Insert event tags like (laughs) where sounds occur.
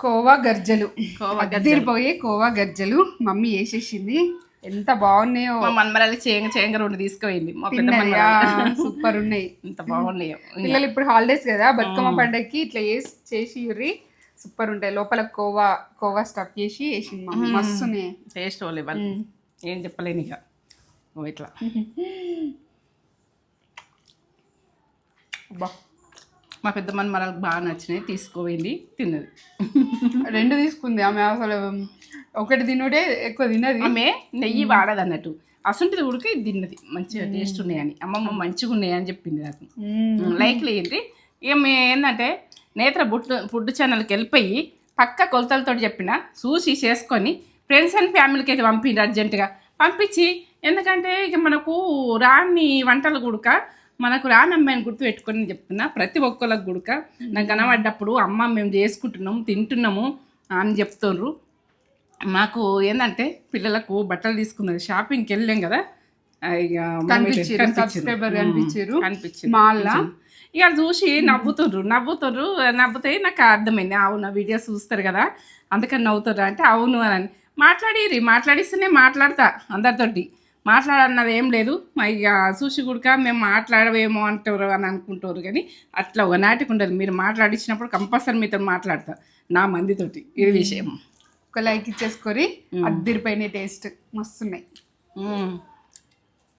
కోవా గర్జలు. కోవా కోవా గర్జలు. మమ్మీ వేసేసింది. ఎంత బాగున్నాయో. మా మన్మరాలు చేంగ చేంగ రెండు తీసుకుపోయింది. సూపర్ ఉన్నాయి. ఇంత బాగున్నాయో. పిల్లలు ఇప్పుడు హాలిడేస్ కదా. బతుకమ్మ పండగకి ఇట్లా చేసి చేసి సూపర్ ఉంటాయి. లోపల కోవా కోవా స్టఫ్ చేసి వేసింది మమ్మీ. మస్తున్నాయి టేస్ట్ వాళ్ళు ఏం చెప్పలేను ఇక. ఇట్లా. (laughs) అబ్బా. మా పెద్ద మన్మరాలకు బాగా నచ్చినాయి తీసుకుపోయింది తిన్నది. రెండు తీసుకుంది ఆమె అసలు ఒకటి తినుడే ఎక్కువ తిన్నది. ఆమె నెయ్యి వాడదు అన్నట్టు అసంటిది ఉడికి ఇది తిన్నది. మంచిగా టేస్ట్ ఉన్నాయని. అమ్మమ్మ మంచిగా ఉన్నాయి అని చెప్పింది నాకు. లైక్ లేయండి ఇక మీ ఏంటంటే నేత్ర బుట్టు ఫుడ్ ఛానల్కి వెళ్ళిపోయి పక్క కొలతలతో చెప్పిన చూసి చేసుకొని ఫ్రెండ్స్ అండ్ ఫ్యామిలీకి అయితే పంపిండి అర్జెంటుగా పంపించి ఎందుకంటే ఇక మనకు రాని వంటలు గుడక మనకు రాని అమ్మాయిని గుర్తు పెట్టుకొని చెప్తున్నా ప్రతి ఒక్కళ్ళకి గుడక. నాకు కనబడ్డప్పుడు అమ్మ మేము చేసుకుంటున్నాము తింటున్నాము అని చెప్తుండ్రు. మాకు ఏంటంటే పిల్లలకు బట్టలు తీసుకున్నది. షాపింగ్కి వెళ్ళాం కదా. మాల్లా? ఇక చూసి నవ్వుతుండ్రు. నవ్వుతుండ్రు నవ్వుతాయి నాకు అర్థమైంది. అవును వీడియోస్ చూస్తారు కదా. అందుకని నవ్వుతారు అంటే అవును అని. మాట్లాడిరి మాట్లాడిస్తేనే మాట్లాడతా అందరితోటి. మాట్లాడన్నది ఏం లేదు. మా ఇక చూసి కూడక మేము మాట్లాడవేమో అంటారు అని అనుకుంటారు కానీ అట్లా ఒకనాటికి ఉండదు. మీరు మాట్లాడించినప్పుడు కంపల్సరీ మీతో మాట్లాడతా నా మందితోటి ఇది విషయం. ఒక లైక్ ఇచ్చేసుకొని అద్దరిపోయిన టేస్ట్ మస్తున్నాయి.